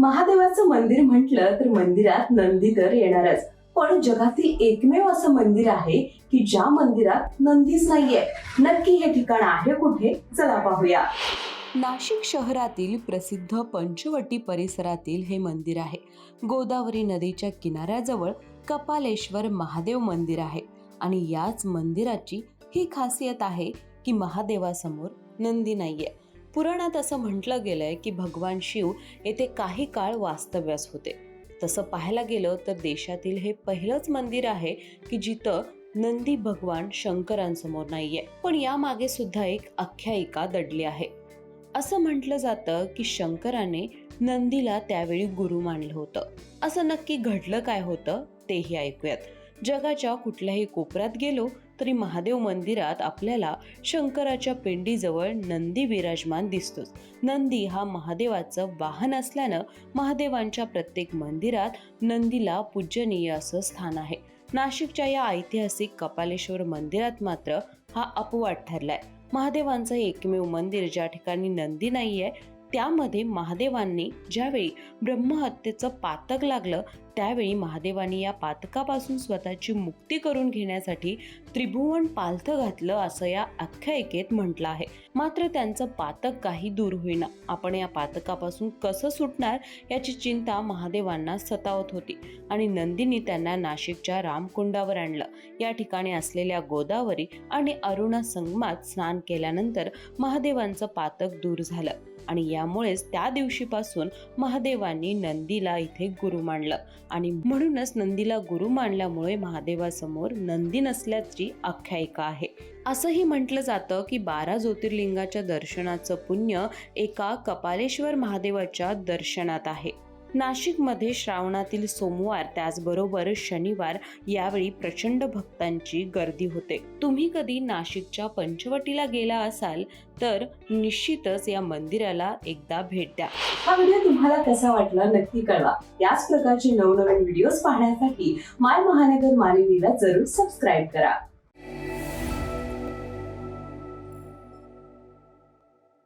महादेवाचं मंदिर म्हटलं तर मंदिरात नंदी तर येणारच. पण जगातील एकमेव असं मंदिर आहे की ज्या मंदिरात नंदीच नाहीये. नक्की हे ठिकाण आहे कुठे? चला पाहूया. नाशिक शहरातील प्रसिद्ध पंचवटी परिसरातील हे मंदिर आहे. गोदावरी नदीच्या किनाऱ्याजवळ कपालेश्वर महादेव मंदिर आहे आणि याच मंदिराची ही खासियत आहे की महादेवासमोर नंदी नाहीये. पुराणात असं म्हटलं गेलंय की भगवान शिव येथे काही काळ वास्तव्यास होते. तसं पाहायला गेलं तर देशातील हे पहिलंच मंदिर आहे की जिथं नंदी भगवान शंकरांसमोर नाहीये. पण यामागे सुद्धा एक आख्यायिका दडली आहे. असं म्हटलं जातं की शंकराने नंदीला त्यावेळी गुरु मानलं होतं. असं नक्की घडलं काय होतं तेही ऐकूयात. जगाच्या कुठल्याही कोपऱ्यात गेलो तरी महादेव मंदिरात आपल्याला शंकराच्या पिंडीजवळ नंदी विराजमान दिसतोच. नंदी हा महादेवाचं वाहन असल्यानं महादेवांच्या प्रत्येक मंदिरात नंदीला पूजनीय असं स्थान आहे. नाशिकच्या या ऐतिहासिक कपालेश्वर मंदिरात मात्र हा अपवाद ठरलाय. महादेवांचं एकमेव मंदिर ज्या ठिकाणी नंदी नाहीये त्यामध्ये महादेवांनी ज्यावेळी ब्रह्महत्येचं पातक लागलं त्यावेळी महादेवांनी या पातकापासून स्वतःची मुक्ती करून घेण्यासाठी त्रिभुवन पालथं घातलं असं या आख्यायिकेत म्हटलं आहे. मात्र त्यांचं पातक काही दूर होईना. आपण या पातकापासून कसं सुटणार याची चिंता महादेवांना सतावत होती आणि नंदीनी त्यांना नाशिकच्या रामकुंडावर आणलं. या ठिकाणी असलेल्या गोदावरी आणि अरुणा संगमात स्नान केल्यानंतर महादेवांचं पातक दूर झालं आणि यामुळेच त्या दिवशीपासून महादेवांनी नंदीला इथे गुरु मानलं. आणि म्हणूनच नंदीला गुरु मानल्यामुळे महादेवासमोर नंदी नसल्याची आख्यायिका आहे. असंही म्हटलं जातं की बारा ज्योतिर्लिंगाच्या दर्शनाचं पुण्य एका कपालेश्वर महादेवाच्या दर्शनात आहे. नाशिकमध्ये श्रावणातील सोमवार त्याचबरोबर शनिवार यावेळी प्रचंड भक्तांची गर्दी होते. तुम्ही कधी नाशिकच्या पंचवटीला गेला असाल तर निश्चितच या मंदिराला एकदा भेट द्या. हा व्हिडिओ तुम्हाला कसा वाटला नक्की कळवा. याच प्रकारचे नवनवीन व्हिडिओज पाहण्यासाठी माय महानगर मालिनीला जरूर सबस्क्राईब करा.